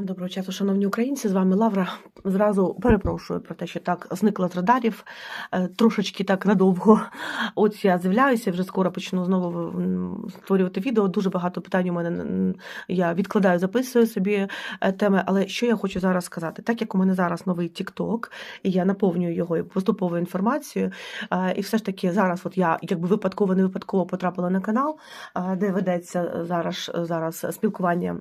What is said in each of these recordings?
Доброго часу, шановні українці, з вами Лавра. Зразу перепрошую про те, що так зникла з радарів е, трошечки так надовго. От я з'являюся, вже скоро почну знову створювати відео. Дуже багато питань у мене я відкладаю, записую собі е, теми. Але що я хочу зараз сказати? Так як у мене зараз новий TikTok, і я наповнюю його поступовою інформацією, е, і все ж таки зараз, от я якби випадково не випадково потрапила на канал, де ведеться зараз, зараз спілкування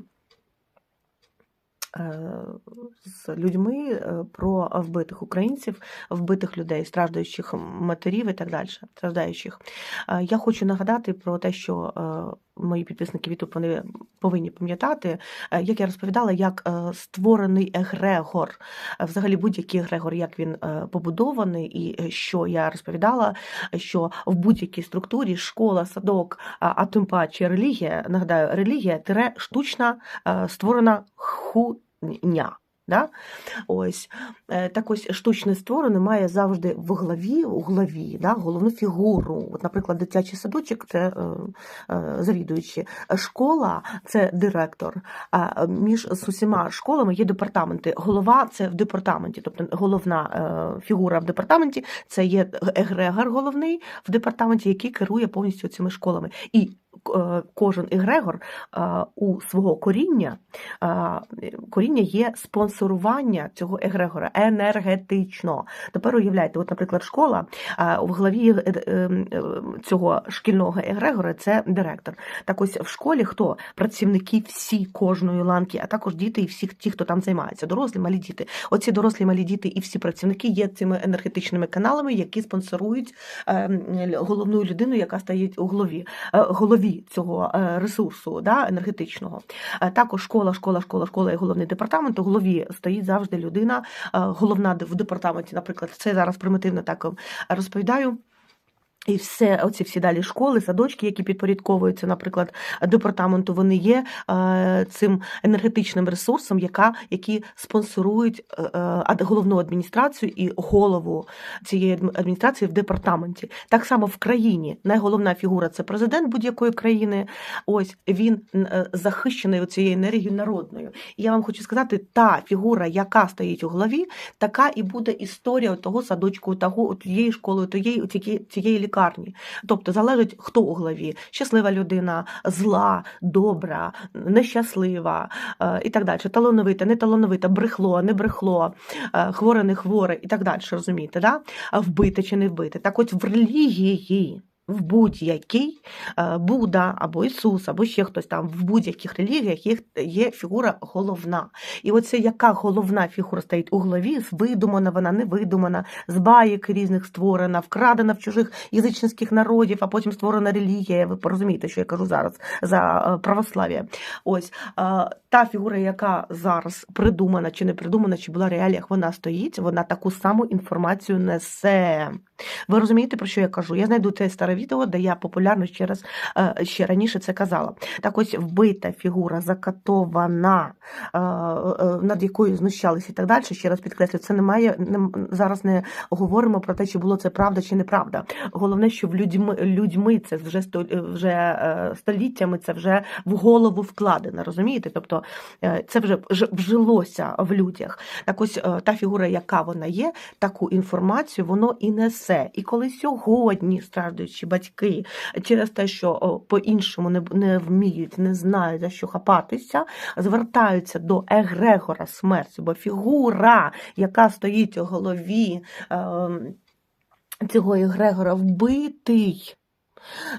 з людьми е, про вбитих українців, вбитих людей, страждаючих матерів і так далі, страждаючих. Е, Я хочу нагадати про те, що е, мої підписники YouTube вони повинні пам'ятати, е, як я розповідала, як е, створений егрегор, е, взагалі будь-який егрегор, як він е, побудований, і е, що я розповідала, що в будь-якій структурі школа, садок, а тим паче релігія, нагадаю, релігія тире штучна е, створена хуйня. Да? Ось Е, так ось штучне створене має завжди в главі, у главі, да, головну фігуру. От, наприклад, дитячий садочок це е, е, завідуючі. Школа це директор. А між з усіма школами є департаменти. Голова це в департаменті, тобто головна е, фігура в департаменті це є егрегор головний в департаменті, який керує повністю цими школами. І е, кожен егрегор е, у свого коріння е, коріння є спонсорування цього егрегора енергетично. Тепер уявляйте, от, наприклад, школа е, в е, е, е, цього шкільного егрегора це директор. Так ось в школі хто? Працівники всі кожної ланки, а також діти і всі ті, хто там займається, дорослі, малі діти. Оці дорослі, малі діти і всі працівники є цими енергетичними каналами, які спонсорують е, головну людину, яка стоїть у голові, е, цього е, ресурсу да, енергетичного. Е, Також школа, школа, школа, школа і головний департамент. У голові стоїть завжди людина, е, головна в департаменті, наприклад, це зараз примітивно так розповідаю. І все, оці всі далі школи, садочки, які підпорядковуються, наприклад, департаменту, вони є цим енергетичним ресурсом, яка, які спонсорують е, е, головну адміністрацію і голову цієї адміністрації в департаменті. Так само в країні найголовна фігура це президент будь-якої країни. Ось він е, захищений цією енергією народною. І я вам хочу сказати, та фігура, яка стоїть у голові, така і буде історія того садочку, того тієї школи, тієї, тієї, цієї лікарні. Тобто залежить, хто у главі: щаслива людина, зла, добра, нещаслива е, і так далі. Талановита, не талановита, брехло, не брехло, е, хворе, не хворе і так далі. Розумієте, да? Вбите чи не вбите. Так от в релігії. В будь-якій е, Будда або Ісус, або ще хтось там в будь-яких релігіях є, є фігура головна. І оце яка головна фігура стоїть у голові, видумана вона, невидумана, з баєк різних створена, вкрадена в чужих язичницьких народів, а потім створена релігія. Ви порозумієте, що я кажу зараз за е, православ'я. Ось е, та фігура, яка зараз придумана чи не придумана, чи була в реаліях, вона стоїть, вона таку саму інформацію несе. Ви розумієте, про що я кажу? Я знайду це старе відео, де я популярно ще раз е, ще раніше це казала. Так ось вбита фігура, закатована, е, е, над якою знущалися і так далі. Ще раз підкреслю, це немає не, зараз не говоримо про те, чи було це правда чи неправда. Головне, що в людьми, людьми це вже вже століттями, це вже в голову вкладено. Розумієте? Тобто це вже вжилося в людях. Так ось та фігура, яка вона є, таку інформацію воно і несе. І коли сьогодні страждаючі батьки через те, що по-іншому не, не вміють, не знають за що хапатися, звертаються до егрегора смерті, бо фігура, яка стоїть у голові ем, цього егрегора, вбитий.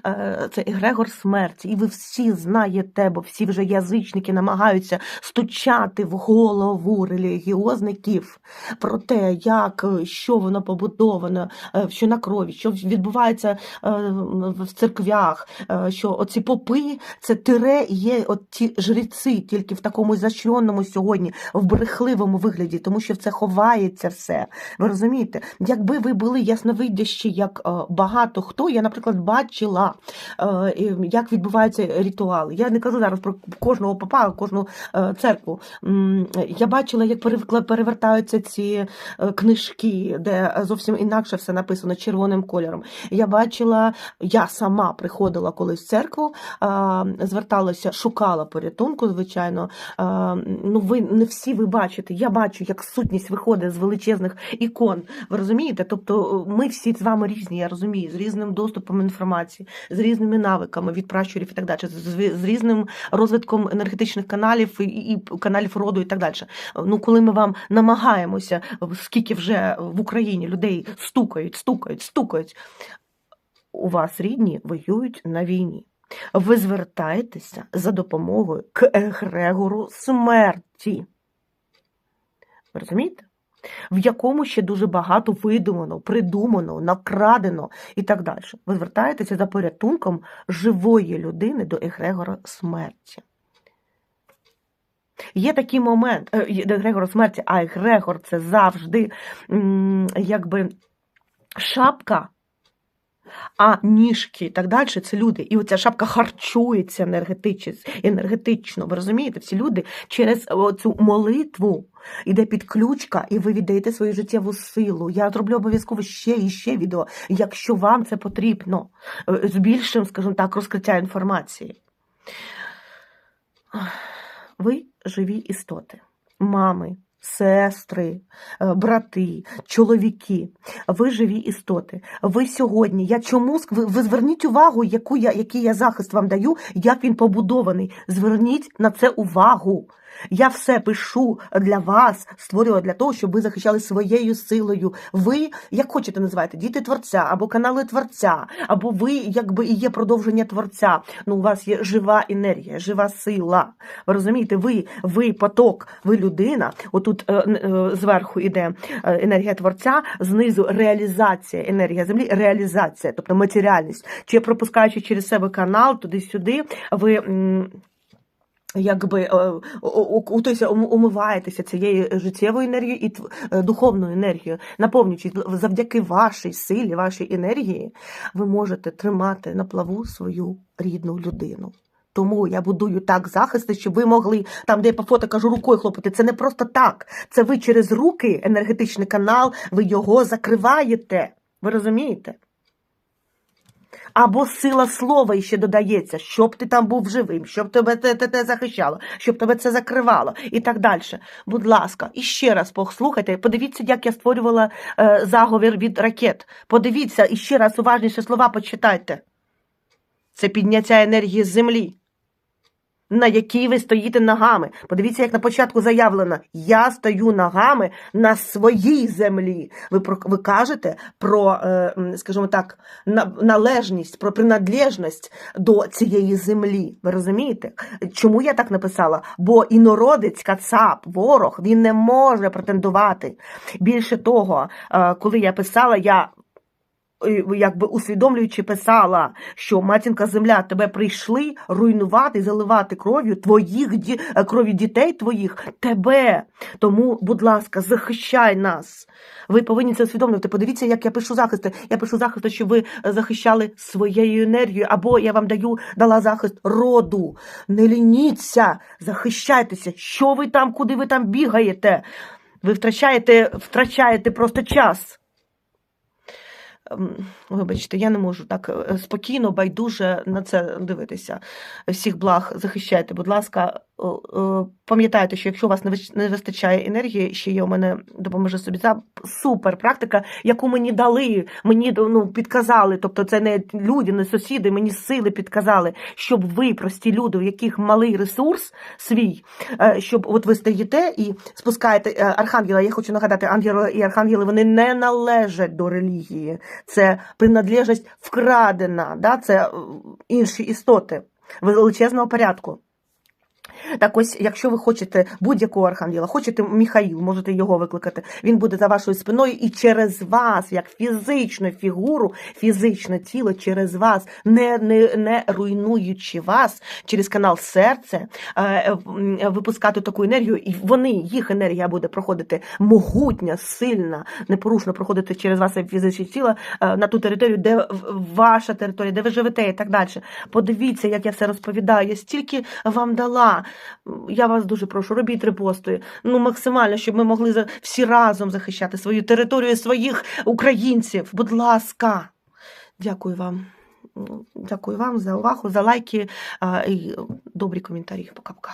Е, Це егрегор смерті, і ви всі знаєте, бо всі вже язичники намагаються стучати в голову релігіозників про те, як е, що воно побудовано, е, що на крові, що відбувається в церквях, що оці попи це тире є от ті жреці, тільки в такому зачроному сьогодні, в брехливому вигляді, тому що в це ховається все. Ви розумієте? Якби ви були ясновидящі, як багато хто, я, наприклад, бачу. Бачила, е, як відбуваються ритуали. Я не кажу зараз про кожного попа, кожну е, церкву. Я бачила, як перевертаються ці е, книжки, де зовсім інакше все написано червоним кольором. Я бачила, я сама приходила колись в церкву, зверталася, шукала порятунку, звичайно. Ну, ви не всі ви бачите. Я бачу, як сутність виходить з величезних ікон. Ви розумієте? Тобто ми всі з вами різні, я розумію, з різним доступом інформації, з різними навиками від пращурів і так далі, з, різним розвитком енергетичних каналів і, каналів роду і так далі. Ну, коли ми вам намагаємося, скільки вже в Україні людей стукають, стукають, стукають, у вас рідні воюють на війні. Ви звертаєтеся за допомогою к егрегору смерті. Розумієте? В якому ще дуже багато видумано, придумано, накрадено і так далі. Ви звертаєтеся за порятунком живої людини до егрегора смерті. Є такий момент, е, егрегора смерті, а егрегор це завжди якби шапка, а ніжки і так далі це люди. І оця шапка харчується енергетично. Ви розумієте, всі люди через цю молитву іде підключка, і ви віддаєте свою життєву силу. Я зроблю обов'язково ще і ще відео, якщо вам це потрібно, е, з більшим, скажімо так, розкриття інформації. Ви живі істоти, мами, сестри, е, брати, чоловіки. Ви живі істоти. Ви сьогодні. Я чому ви, ви зверніть увагу, яку я, який я захист вам даю, як він побудований. Зверніть на це увагу. Я все пишу для вас, створювала для того, щоб ви захищали своєю силою. Ви, як хочете називайте, діти творця або канали творця, або ви, якби і є продовження творця. Ну, у вас є жива енергія, жива сила. Ви розумієте, ви, ви поток, ви людина. Отут е, е, зверху іде е, енергія творця, знизу реалізація, енергія землі, реалізація, тобто матеріальність. Чи пропускаючи через себе канал туди-сюди, ви. Якби е, о- тобто, умиваєтеся цією життєвою енергією і е, духовною енергією, наповнюючи завдяки вашій силі, вашій енергії, ви можете тримати на плаву свою рідну людину. Тому я будую так захисти, щоб ви могли там, де я по фото кажу, рукою хлопати. Це не просто так. Це ви через руки, енергетичний канал, ви його закриваєте. Ви розумієте? Або сила слова іще додається, щоб ти там був живим, щоб тебе те, те, те захищало, щоб тебе це закривало і так далі. Будь ласка, і ще раз послухайте, подивіться, як я створювала е, заговір від ракет. Подивіться і ще раз уважніше слова почитайте. Це підняття енергії з землі, на якій ви стоїте ногами. Подивіться, як на початку заявлено: я стою ногами на своїй землі. Ви ви кажете про, е, скажімо так, належність, про принадлежність до цієї землі. Ви розумієте? Чому я так написала? Бо інородець, кацап, ворог, він не може претендувати. Більше того, е, коли я писала, я якби усвідомлюючи писала, що матінка земля тебе прийшли руйнувати, заливати кров'ю твоїх е, кров'ю дітей твоїх, тебе. Тому, будь ласка, захищай нас. Ви повинні це усвідомлювати. Подивіться, як я пишу захисти. Я пишу захисти, щоб ви е, захищали своєю енергією, або я вам даю дала захист роду. Не лініться, захищайтеся. Що ви там, куди ви там бігаєте? Ви втрачаєте, втрачаєте просто час. Ем, Вибачте, я не можу так е, спокійно, байдуже на це дивитися. Всіх благ захищайте, будь ласка. О, Пам'ятайте, що якщо у вас не вистачає енергії, ще є у мене допоможе собі. Це супер практика, яку мені дали, мені ну, підказали. Тобто це не люди, не сусіди, мені сили підказали, щоб ви, прості люди, у яких малий ресурс свій, е, щоб от ви стоїте і спускаєте е, архангела. Я хочу нагадати, ангели і архангели вони не належать до релігії. Це принадлежність вкрадена, да? це е, інші істоти величезного порядку. Так ось, якщо ви хочете будь-якого архангела, хочете Міхаїл, можете його викликати. Він буде за вашою спиною і через вас, як фізичну фігуру, фізичне тіло, через вас, не, не, не руйнуючи вас через канал серце, е, е, випускати таку енергію, і вони, їх енергія буде проходити могутня, сильна, непорушно проходити через вас як фізичне тіло е, на ту територію, де ваша територія, де ви живете і так далі. Подивіться, як я все розповідаю. Я стільки вам дала. Я вас дуже прошу, робіть репости. Ну, максимально, щоб ми могли всі разом захищати свою територію, своїх українців. Будь ласка. Дякую вам. Дякую вам за увагу, за лайки і добрі коментарі. Пока-пока.